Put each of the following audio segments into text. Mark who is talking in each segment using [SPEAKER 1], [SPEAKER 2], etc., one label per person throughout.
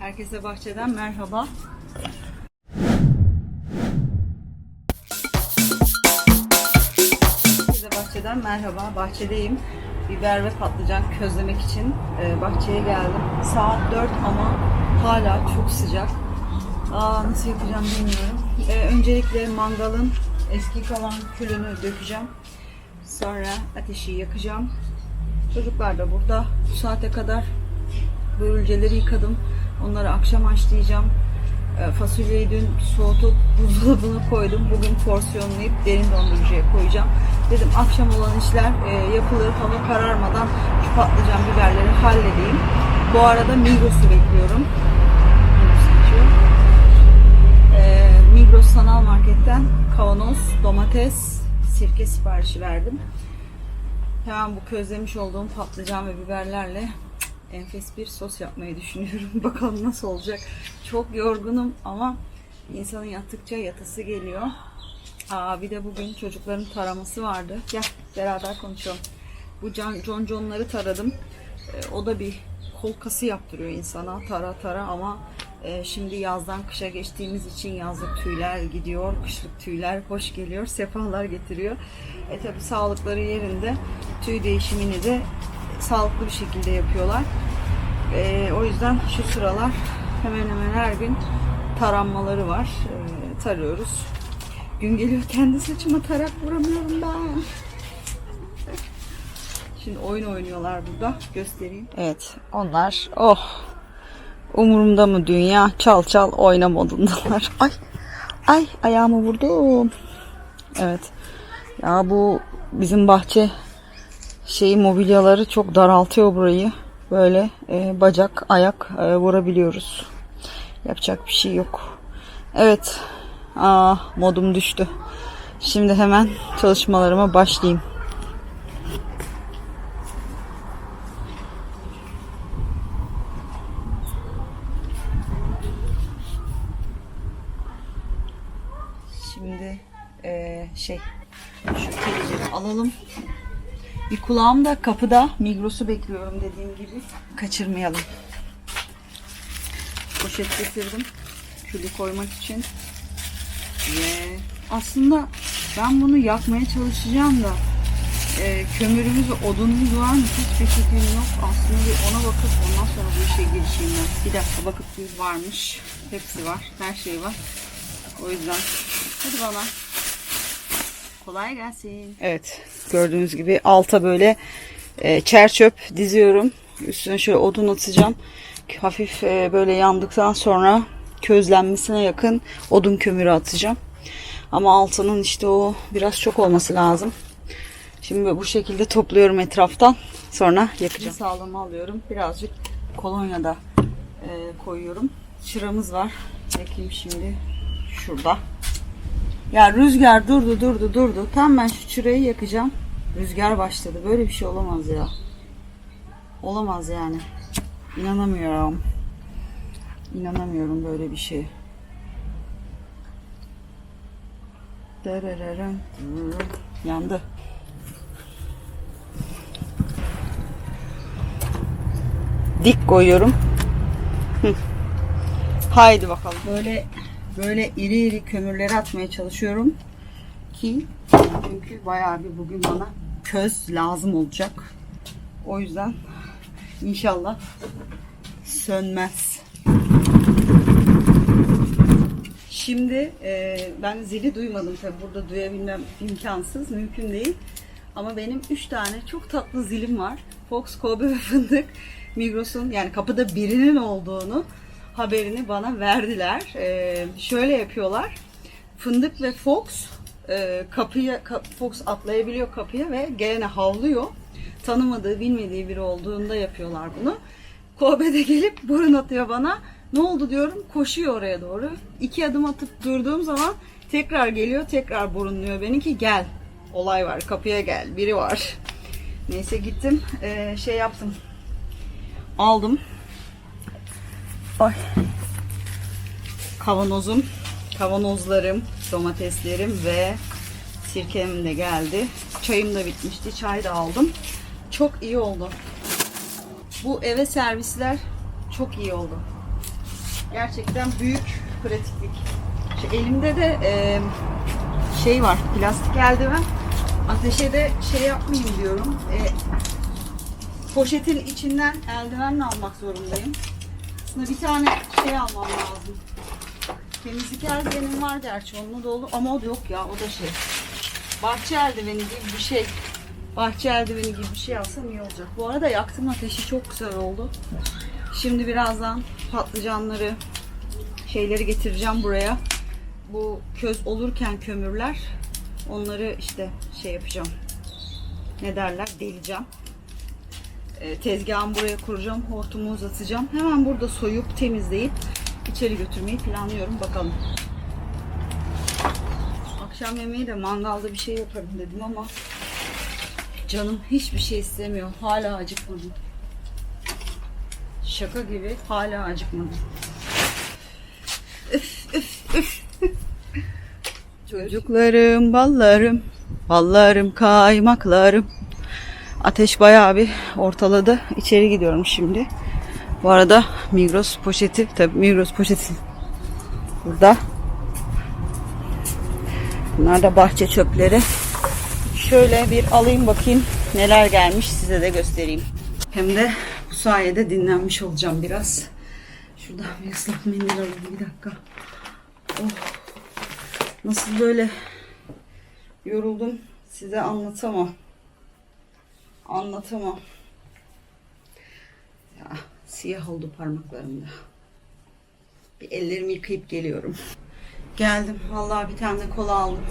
[SPEAKER 1] Herkese bahçeden merhaba. Herkese bahçeden merhaba. Bahçedeyim. Biber ve patlıcan közlemek için e, bahçeye geldim. Saat 4 ama hala çok sıcak. Aa, nasıl yapacağım bilmiyorum. E, öncelikle mangalın eski kalan külünü dökeceğim. Sonra ateşi yakacağım. Çocuklar da burada. Bu saate kadar börülceleri yıkadım. Onları akşam haşlayacağım. E, Fasulyeyi dün soğutup buzdolabına koydum. Bugün porsiyonlayıp derin dondurucuya koyacağım. Dedim akşam olan işler e, yapılır. Hava kararmadan şu patlıcan biberleri halledeyim. Bu arada Migros'u bekliyorum. Migros geçiyor. E, Migros Sanal Market'ten kavanoz, domates, sirke siparişi verdim. Hemen bu közlemiş olduğum patlıcan ve biberlerle enfes bir sos yapmayı düşünüyorum. Bakalım nasıl olacak. Çok yorgunum ama insanın yattıkça yatası geliyor. Aa, bir de bugün çocukların taraması vardı. Gel beraber konuşalım. Bu John, John John'ları taradım. Ee, o da bir kol kası yaptırıyor insana tara tara ama e, şimdi yazdan kışa geçtiğimiz için yazlık tüyler gidiyor, kışlık tüyler hoş geliyor, sefalar getiriyor. E tabi sağlıkları yerinde tüy değişimini de sağlıklı bir şekilde yapıyorlar. E, o yüzden şu sıralar hemen hemen her gün taranmaları var. E, tarıyoruz. Gün geliyor kendi saçıma tarak vuramıyorum ben. Şimdi oyun oynuyorlar burada. Göstereyim. Evet onlar oh umurumda mı dünya çal çal oyna modundalar. Ay ay ayağımı vurdum. Evet. Ya bu bizim bahçe şeyi mobilyaları çok daraltıyor burayı. Böyle e, bacak ayak e, vurabiliyoruz. Yapacak bir şey yok. Evet. Aa, modum düştü. Şimdi hemen çalışmalarıma başlayayım. Şimdi e, şey şu kelileri alalım. Bir kulağım da kapıda. Migros'u bekliyorum dediğim gibi. Kaçırmayalım. Poşet getirdim. Külü koymak için. Ve aslında ben bunu yakmaya çalışacağım da e, kömürümüz, odunumuz var mı? Hiçbir fikrim yok. Aslında bir ona bakıp ondan sonra bu işe girişeyim ben. Bir dakika bakıp bir varmış. Hepsi var. Her şey var. O yüzden hadi bana. Kolay gelsin. Evet. Gördüğünüz gibi alta böyle e, çer çöp diziyorum. Üstüne şöyle odun atacağım. Hafif e, böyle yandıktan sonra közlenmesine yakın odun kömürü atacağım. Ama altının işte o biraz çok olması lazım. Şimdi bu şekilde topluyorum etraftan. Sonra yakacağım. Sağlama alıyorum. Birazcık kolonya da e, koyuyorum. Çıramız var. Yakayım şimdi. Şurada. Ya rüzgar durdu durdu durdu. Tam ben şu çırayı yakacağım. Rüzgar başladı. Böyle bir şey olamaz ya. Olamaz yani. İnanamıyorum. İnanamıyorum böyle bir şey. Derereren. Yandı. Dik koyuyorum. Haydi bakalım. Böyle böyle iri iri kömürleri atmaya çalışıyorum ki çünkü bayağı bir bugün bana köz lazım olacak. O yüzden inşallah sönmez. Şimdi e, ben zili duymadım tabi burada duyabilmem imkansız, mümkün değil. Ama benim 3 tane çok tatlı zilim var. Fox, Kobe ve Fındık. Migros'un yani kapıda birinin olduğunu haberini bana verdiler. E, şöyle yapıyorlar. Fındık ve Fox e, kapıya ka- Fox atlayabiliyor kapıya ve gelene havlıyor. Tanımadığı, bilmediği biri olduğunda yapıyorlar bunu. Kobe de gelip burun atıyor bana. Ne oldu diyorum. Koşuyor oraya doğru. İki adım atıp durduğum zaman tekrar geliyor, tekrar burunluyor beni ki gel. Olay var, kapıya gel. Biri var. Neyse gittim. e, şey yaptım. Aldım. Ay. Kavanozum, kavanozlarım, domateslerim ve sirkem de geldi. Çayım da bitmişti. Çay da aldım. Çok iyi oldu. Bu eve servisler çok iyi oldu. Gerçekten büyük pratiklik. Şu elimde de e, şey var, plastik eldiven. Ateşe de şey yapmayayım diyorum. E, poşetin içinden eldivenle almak zorundayım. Aslında bir tane şey almam lazım. Temizlik eldivenim var gerçi onunla dolu ama o da yok ya o da şey. Bahçe eldiveni gibi bir şey. Bahçe eldiveni gibi bir şey alsam iyi olacak. Bu arada yaktım ateşi çok güzel oldu. Şimdi birazdan patlıcanları şeyleri getireceğim buraya. Bu köz olurken kömürler onları işte şey yapacağım. Ne derler? Deleceğim. E, tezgahımı buraya kuracağım. Hortumu uzatacağım. Hemen burada soyup temizleyip içeri götürmeyi planlıyorum. Bakalım. Akşam yemeği de mangalda bir şey yaparım dedim ama canım hiçbir şey istemiyor. Hala acıkmadım. Şaka gibi hala acıkmadım. Üf, üf, üf. Çocuklarım, ballarım, ballarım, kaymaklarım. Ateş bayağı bir ortaladı. İçeri gidiyorum şimdi. Bu arada Migros poşeti, tabii Migros poşeti burada. Bunlar da bahçe çöpleri. Şöyle bir alayım bakayım neler gelmiş size de göstereyim. Hem de bu sayede dinlenmiş olacağım biraz. Şuradan bir ıslak mendil alayım bir dakika. Oh. Nasıl böyle yoruldum size anlatamam. Anlatamam. Ya, siyah oldu parmaklarımda. Bir ellerimi yıkayıp geliyorum. Geldim. Vallahi bir tane de kola aldım.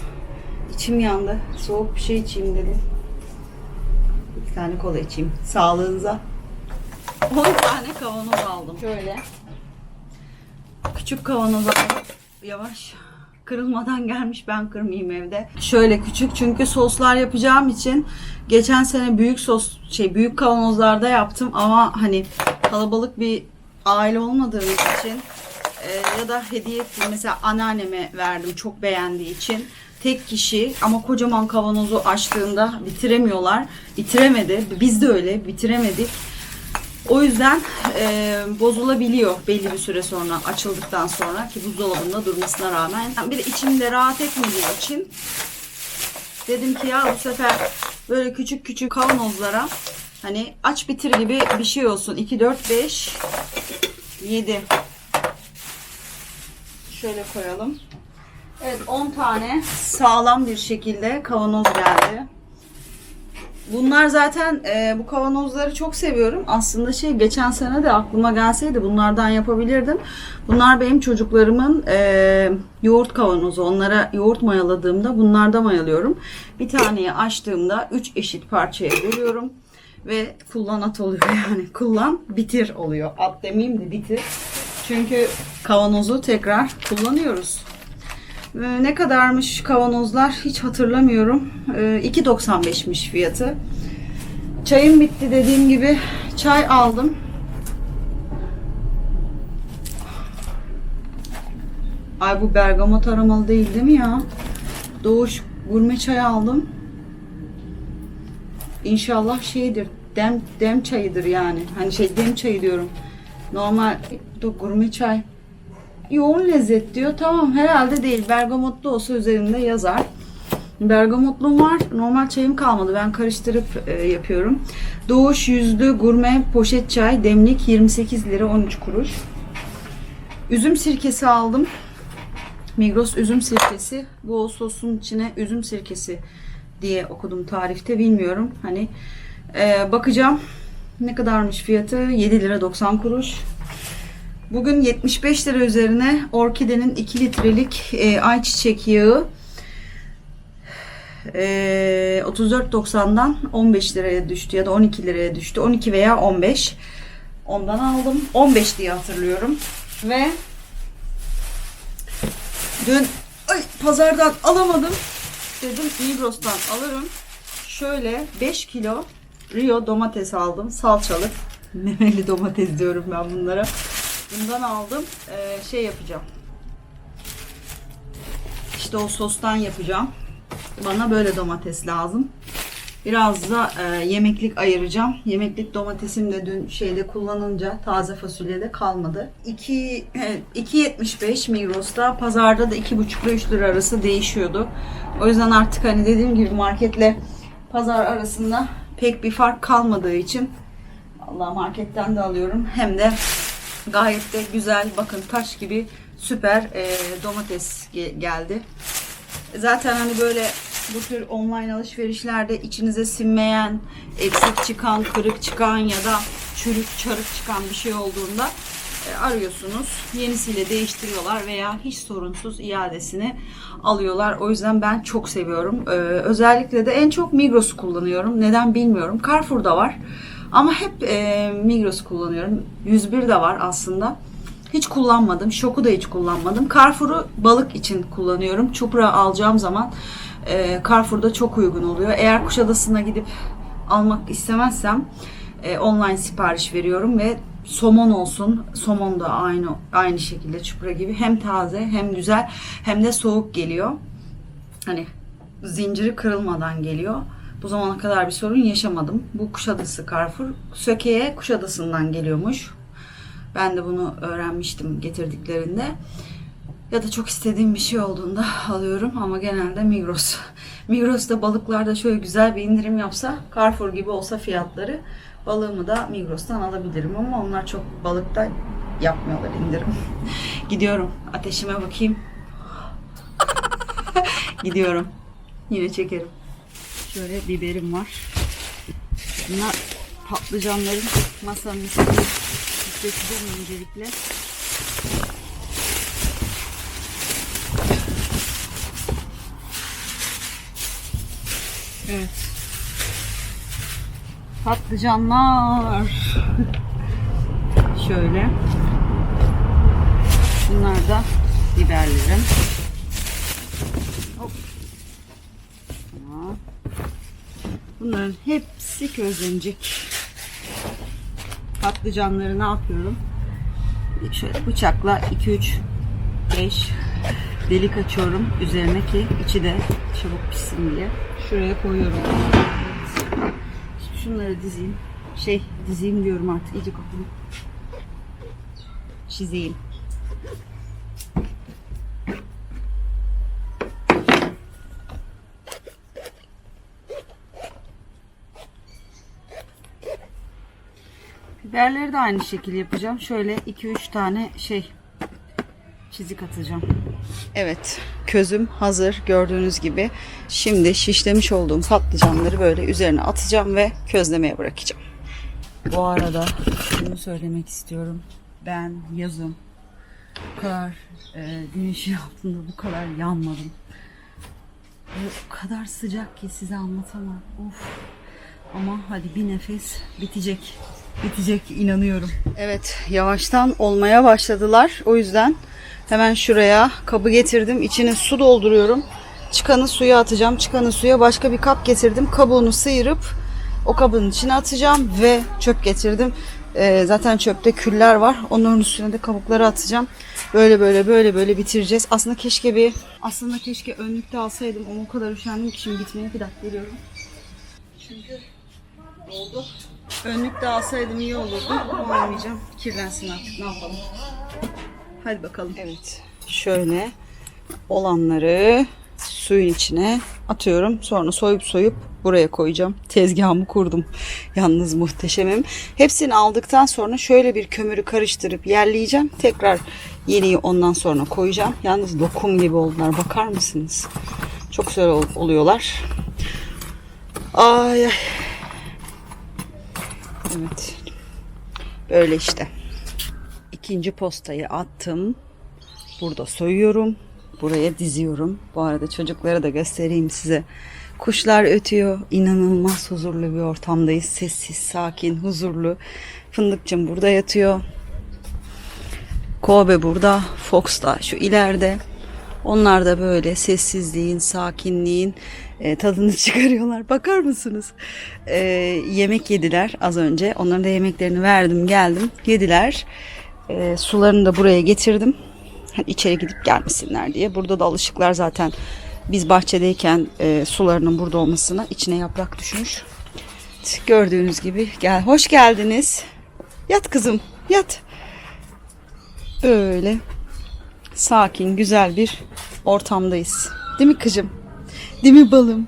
[SPEAKER 1] İçim yandı. Soğuk bir şey içeyim dedim. Bir tane kola içeyim. Sağlığınıza. 10 tane kavanoz aldım. Şöyle. Küçük kavanoz aldım. Yavaş. Kırılmadan gelmiş ben kırmayayım evde. Şöyle küçük çünkü soslar yapacağım için geçen sene büyük sos şey büyük kavanozlarda yaptım ama hani kalabalık bir aile olmadığımız için e, ya da hediye ettim. Mesela anneanneme verdim çok beğendiği için. Tek kişi ama kocaman kavanozu açtığında bitiremiyorlar. Bitiremedi. Biz de öyle bitiremedik. O yüzden e, bozulabiliyor belli bir süre sonra açıldıktan sonra ki buzdolabında durmasına rağmen. Bir de içimde rahat etmediği için dedim ki ya bu sefer böyle küçük küçük kavanozlara hani aç bitir gibi bir şey olsun. 2, 4, 5, 7 şöyle koyalım. Evet 10 tane sağlam bir şekilde kavanoz geldi. Bunlar zaten e, bu kavanozları çok seviyorum. Aslında şey geçen sene de aklıma gelseydi bunlardan yapabilirdim. Bunlar benim çocuklarımın e, yoğurt kavanozu. Onlara yoğurt mayaladığımda bunlarda mayalıyorum. Bir taneyi açtığımda 3 eşit parçaya bölüyorum. Ve kullan at oluyor yani. Kullan bitir oluyor. At demeyeyim de bitir. Çünkü kavanozu tekrar kullanıyoruz. Ee, Ne kadarmış kavanozlar hiç hatırlamıyorum. Ee, 2.95'miş fiyatı. Çayım bitti dediğim gibi çay aldım. Ay bu bergamot aromalı değil değil mi ya? Doğuş gurme çay aldım. İnşallah şeydir. Dem dem çayıdır yani. Hani şey dem çayı diyorum. Normal gurme çay. Yoğun lezzet diyor. Tamam herhalde değil. Bergamotlu olsa üzerinde yazar. Bergamotluğum var. Normal çayım kalmadı. Ben karıştırıp e, yapıyorum. Doğuş yüzlü gurme poşet çay demlik 28 lira 13 kuruş. Üzüm sirkesi aldım. Migros üzüm sirkesi. Bu sosun içine üzüm sirkesi diye okudum tarifte. Bilmiyorum. Hani e, bakacağım. Ne kadarmış fiyatı? 7 lira 90 kuruş. Bugün 75 lira üzerine Orkide'nin 2 litrelik e, ayçiçek yağı e, 34.90'dan 15 liraya düştü ya da 12 liraya düştü. 12 veya 15. Ondan aldım. 15 diye hatırlıyorum. Ve dün ay, pazardan alamadım. Dedim Migros'tan alırım. Şöyle 5 kilo Rio domates aldım. Salçalı. Memeli domates diyorum ben bunlara. Bundan aldım. Ee, şey yapacağım. İşte o sostan yapacağım. Bana böyle domates lazım. Biraz da e, yemeklik ayıracağım. Yemeklik domatesim de dün şeyde kullanınca taze fasulyede kalmadı. 2 e, 2.75 Migros'ta, pazarda da 2.5 ile 3 lira arası değişiyordu. O yüzden artık hani dediğim gibi marketle pazar arasında pek bir fark kalmadığı için Allah marketten de alıyorum. Hem de gayet de güzel bakın taş gibi süper e, domates ge- geldi. Zaten hani böyle bu tür online alışverişlerde içinize sinmeyen, eksik çıkan, kırık çıkan ya da çürük, çarık çıkan bir şey olduğunda e, arıyorsunuz. Yenisiyle değiştiriyorlar veya hiç sorunsuz iadesini alıyorlar. O yüzden ben çok seviyorum. Ee, özellikle de en çok Migros'u kullanıyorum. Neden bilmiyorum. Carrefour'da var. Ama hep e, Migros kullanıyorum. 101 de var aslında. Hiç kullanmadım. Şoku da hiç kullanmadım. Carrefour'u balık için kullanıyorum. Çupra alacağım zaman e, Carrefour'da çok uygun oluyor. Eğer Kuşadası'na gidip almak istemezsem e, online sipariş veriyorum ve somon olsun. Somon da aynı aynı şekilde çupra gibi hem taze hem güzel hem de soğuk geliyor. Hani zinciri kırılmadan geliyor. Bu zamana kadar bir sorun yaşamadım. Bu Kuşadası Carrefour. Söke'ye Kuşadası'ndan geliyormuş. Ben de bunu öğrenmiştim getirdiklerinde. Ya da çok istediğim bir şey olduğunda alıyorum ama genelde Migros. Migros'ta balıklarda şöyle güzel bir indirim yapsa, Carrefour gibi olsa fiyatları balığımı da Migros'tan alabilirim ama onlar çok balıkta yapmıyorlar indirim. Gidiyorum. Ateşime bakayım. Gidiyorum. Yine çekerim. Şöyle biberim var. Bunlar patlıcanların masanın üstüne dökeceğim öncelikle. Evet. Patlıcanlar. Şöyle. Bunlar da biberlerim. Hop. Tamam. Bunların hepsi közlenecek. Patlıcanları ne yapıyorum? Şöyle bıçakla 2 3 5 delik açıyorum üzerine ki içi de çabuk pişsin diye. Şuraya koyuyorum. Şimdi şunları dizeyim. Şey dizeyim diyorum artık iyice kokuyor. Çizeyim. Biberleri de aynı şekilde yapacağım. Şöyle 2-3 tane şey çizik atacağım. Evet, közüm hazır gördüğünüz gibi. Şimdi şişlemiş olduğum patlıcanları böyle üzerine atacağım ve közlemeye bırakacağım. Bu arada şunu söylemek istiyorum. Ben yazın bu kadar e, güneşin altında bu kadar yanmadım. Ve o kadar sıcak ki size anlatamam. Of. Ama hadi bir nefes bitecek. Bitecek inanıyorum. Evet yavaştan olmaya başladılar. O yüzden hemen şuraya kabı getirdim. İçine su dolduruyorum. Çıkanı suya atacağım. Çıkanı suya başka bir kap getirdim. Kabuğunu sıyırıp o kabın içine atacağım ve çöp getirdim. Ee, zaten çöpte küller var. Onların üstüne de kabukları atacağım. Böyle böyle böyle böyle bitireceğiz. Aslında keşke bir aslında keşke önlükte alsaydım ama o kadar üşendim ki şimdi gitmeye bir dakika geliyorum. Çünkü oldu. Önlük de alsaydım iyi olurdu almayacağım. Kirlensin artık ne yapalım. Hadi bakalım. Evet. Şöyle olanları suyun içine atıyorum. Sonra soyup soyup buraya koyacağım. Tezgahımı kurdum. Yalnız muhteşemim. Hepsini aldıktan sonra şöyle bir kömürü karıştırıp yerleyeceğim. Tekrar yeniyi ondan sonra koyacağım. Yalnız lokum gibi oldular. Bakar mısınız? Çok güzel ol- oluyorlar. Ay ay. Evet. Böyle işte. İkinci postayı attım. Burada soyuyorum. Buraya diziyorum. Bu arada çocuklara da göstereyim size. Kuşlar ötüyor. İnanılmaz huzurlu bir ortamdayız. Sessiz, sakin, huzurlu. Fındıkçım burada yatıyor. Kobe burada. Fox da şu ileride. Onlar da böyle sessizliğin, sakinliğin e, tadını çıkarıyorlar. Bakar mısınız? E, yemek yediler az önce. Onların da yemeklerini verdim, geldim. Yediler. E, sularını da buraya getirdim. Hani içeri gidip gelmesinler diye. Burada da alışıklar zaten Biz bahçedeyken e, sularının burada olmasına içine yaprak düşmüş. Gördüğünüz gibi gel. Hoş geldiniz. Yat kızım, yat. Böyle sakin, güzel bir ortamdayız. Değil mi kızım? Değil mi balım?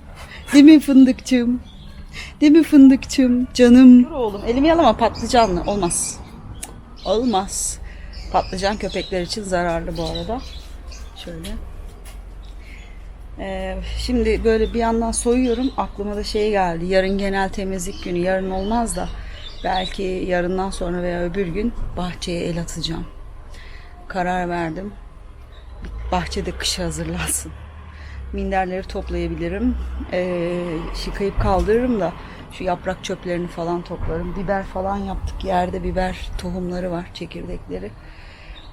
[SPEAKER 1] Değil mi fındıkçığım? Değil mi fındıkçığım? Canım. Dur oğlum elimi yalama patlıcanlı. Olmaz. Olmaz. Patlıcan köpekler için zararlı bu arada. Şöyle. Ee, şimdi böyle bir yandan soyuyorum. Aklıma da şey geldi. Yarın genel temizlik günü. Yarın olmaz da belki yarından sonra veya öbür gün bahçeye el atacağım. Karar verdim. Bahçede kışa hazırlansın. Minderleri toplayabilirim. Ee, yıkayıp kaldırırım da şu yaprak çöplerini falan toplarım. Biber falan yaptık. Yerde biber tohumları var, çekirdekleri.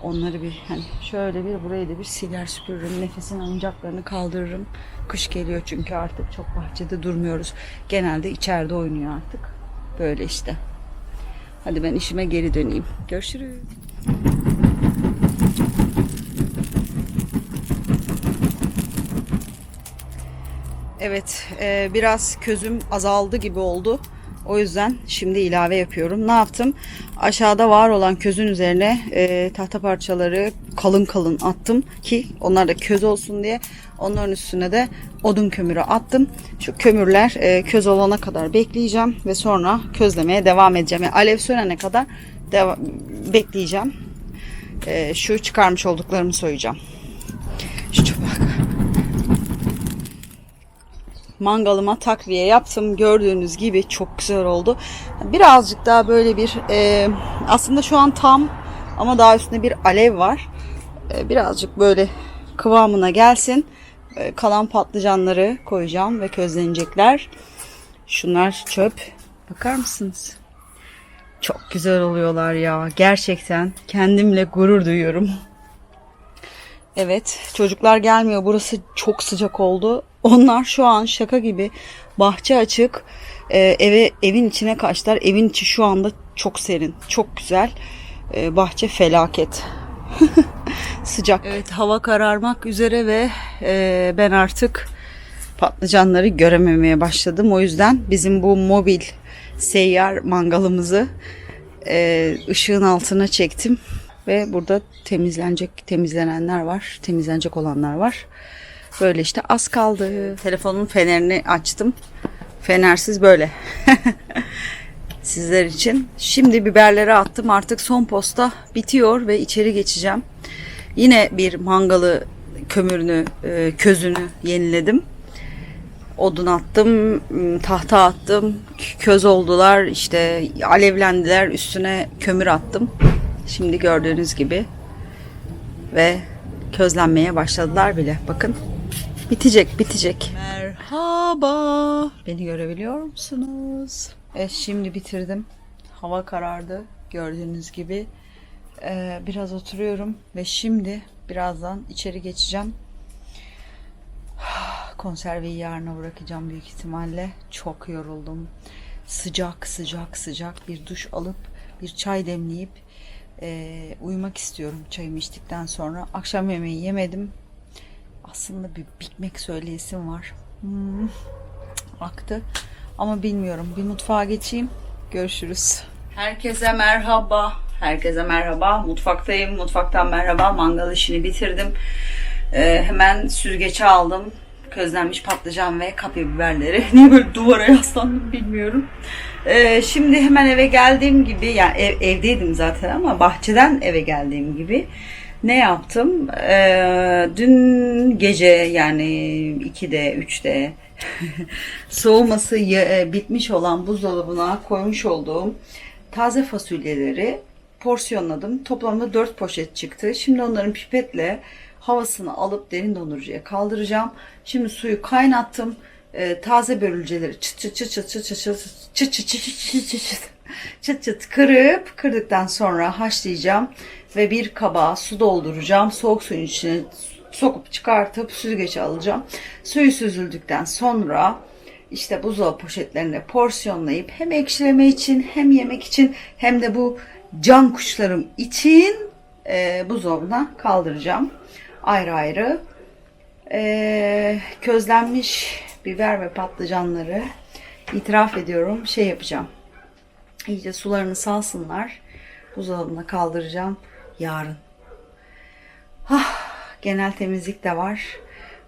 [SPEAKER 1] Onları bir hani şöyle bir burayı da bir siler süpürürüm. Nefesin oyuncaklarını kaldırırım. Kış geliyor çünkü artık çok bahçede durmuyoruz. Genelde içeride oynuyor artık. Böyle işte. Hadi ben işime geri döneyim. Görüşürüz. Evet, e, biraz közüm azaldı gibi oldu. O yüzden şimdi ilave yapıyorum. Ne yaptım? Aşağıda var olan közün üzerine e, tahta parçaları kalın kalın attım ki onlar da köz olsun diye. Onların üstüne de odun kömürü attım. Şu kömürler e, köz olana kadar bekleyeceğim ve sonra közlemeye devam edeceğim. Yani alev sönene kadar bekleyeceğim. E, şu çıkarmış olduklarımı soyacağım. Şu çöpe bak mangalıma takviye yaptım. Gördüğünüz gibi çok güzel oldu. Birazcık daha böyle bir e, aslında şu an tam ama daha üstünde bir alev var. E, birazcık böyle kıvamına gelsin. E, kalan patlıcanları koyacağım ve közlenecekler. Şunlar çöp. Bakar mısınız? Çok güzel oluyorlar ya. Gerçekten kendimle gurur duyuyorum. Evet, çocuklar gelmiyor. Burası çok sıcak oldu. Onlar şu an şaka gibi bahçe açık. Ee, eve evin içine kaçtılar. Evin içi şu anda çok serin, çok güzel. Ee, bahçe felaket. sıcak. Evet, hava kararmak üzere ve e, ben artık patlıcanları görememeye başladım. O yüzden bizim bu mobil seyyar mangalımızı e, ışığın altına çektim ve burada temizlenecek temizlenenler var, temizlenecek olanlar var. Böyle işte az kaldı. Telefonun fenerini açtım. Fenersiz böyle. Sizler için. Şimdi biberleri attım. Artık son posta bitiyor ve içeri geçeceğim. Yine bir mangalı kömürünü, e, közünü yeniledim. Odun attım, tahta attım, köz oldular, işte alevlendiler, üstüne kömür attım. Şimdi gördüğünüz gibi ve közlenmeye başladılar bile. Bakın bitecek bitecek. Merhaba. Beni görebiliyor musunuz? Evet şimdi bitirdim. Hava karardı gördüğünüz gibi. Ee, biraz oturuyorum ve şimdi birazdan içeri geçeceğim. Konserveyi yarına bırakacağım büyük ihtimalle. Çok yoruldum. Sıcak sıcak sıcak bir duş alıp bir çay demleyip e, uyumak istiyorum çayımı içtikten sonra. Akşam yemeği yemedim. Aslında bir Big Mac söyleyesim var. Hmm, aktı. Ama bilmiyorum. Bir mutfağa geçeyim. Görüşürüz. Herkese merhaba. Herkese merhaba. Mutfaktayım. Mutfaktan merhaba. Mangal işini bitirdim. E, hemen süzgece aldım. Közlenmiş patlıcan ve kapya biberleri. Niye böyle duvara yaslandım bilmiyorum. Ee, şimdi hemen eve geldiğim gibi yani ev, evdeydim zaten ama bahçeden eve geldiğim gibi ne yaptım? Ee, dün gece yani 2'de 3'de soğuması bitmiş olan buzdolabına koymuş olduğum taze fasulyeleri porsiyonladım. Toplamda 4 poşet çıktı. Şimdi onların pipetle havasını alıp derin dondurucuya kaldıracağım. Şimdi suyu kaynattım. Ee, taze börülceleri çıt çıt çıt çıt çıt çıt çıt çıt çıt çıt çıt çıt çıt çıt çıt kırıp kırdıktan sonra haşlayacağım ve bir kaba su dolduracağım. Soğuk suyun içine sokup çıkartıp süzgece alacağım. Suyu süzüldükten sonra işte buzdolabı poşetlerine porsiyonlayıp hem ekşileme için hem yemek için hem de bu can kuşlarım için e, buzdolabına kaldıracağım. Ayrı ayrı Ee, közlenmiş biber ve patlıcanları itiraf ediyorum şey yapacağım. İyice sularını salsınlar. Buzdolabına kaldıracağım yarın. Ah, genel temizlik de var.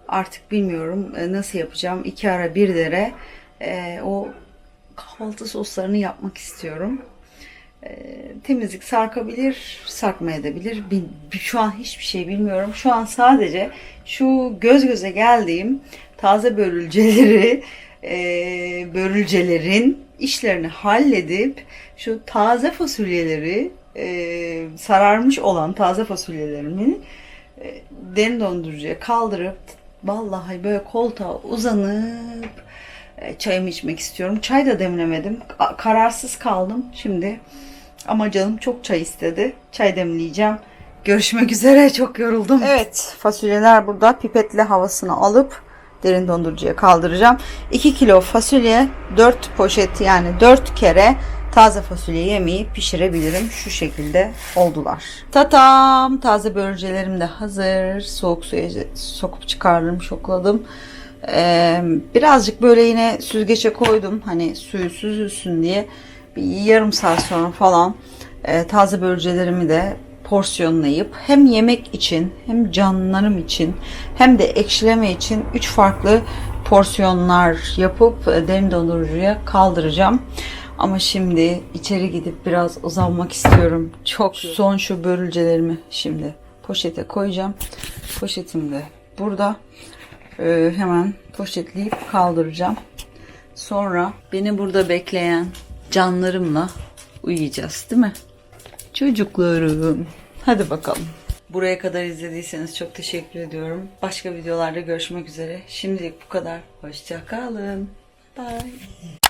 [SPEAKER 1] Artık bilmiyorum e, nasıl yapacağım. İki ara bir dere e, o kahvaltı soslarını yapmak istiyorum. E, temizlik sarkabilir, sarkmayabilir. Bil- bi- Şu an hiçbir şey bilmiyorum. Şu an sadece şu göz göze geldiğim taze börülceleri, e, börülcelerin işlerini halledip şu taze fasulyeleri, e, sararmış olan taze fasulyelerimi e, derin dondurucuya kaldırıp vallahi böyle koltuğa uzanıp e, çayımı içmek istiyorum. Çay da demlemedim. A- Kararsız kaldım şimdi. Ama canım çok çay istedi. Çay demleyeceğim. Görüşmek üzere. Çok yoruldum. Evet. Fasulyeler burada. Pipetle havasını alıp derin dondurucuya kaldıracağım. 2 kilo fasulye 4 poşet yani 4 kere taze fasulye yemeği pişirebilirim. Şu şekilde oldular. Tatam! Taze börülcelerim de hazır. Soğuk suya sokup çıkardım, şokladım. Ee, birazcık böyle yine süzgece koydum. Hani suyu süzülsün diye. Bir yarım saat sonra falan e, taze börülcelerimi de porsiyonlayıp hem yemek için hem canlarım için hem de ekşileme için 3 farklı porsiyonlar yapıp derin dondurucuya kaldıracağım. Ama şimdi içeri gidip biraz uzanmak istiyorum. Çok son şu börülcelerimi şimdi poşete koyacağım. Poşetim de burada. Ee, hemen poşetleyip kaldıracağım. Sonra beni burada bekleyen canlarımla uyuyacağız değil mi? Çocuklarım. Hadi bakalım. Buraya kadar izlediyseniz çok teşekkür ediyorum. Başka videolarda görüşmek üzere. Şimdilik bu kadar. Hoşça kalın. Bye.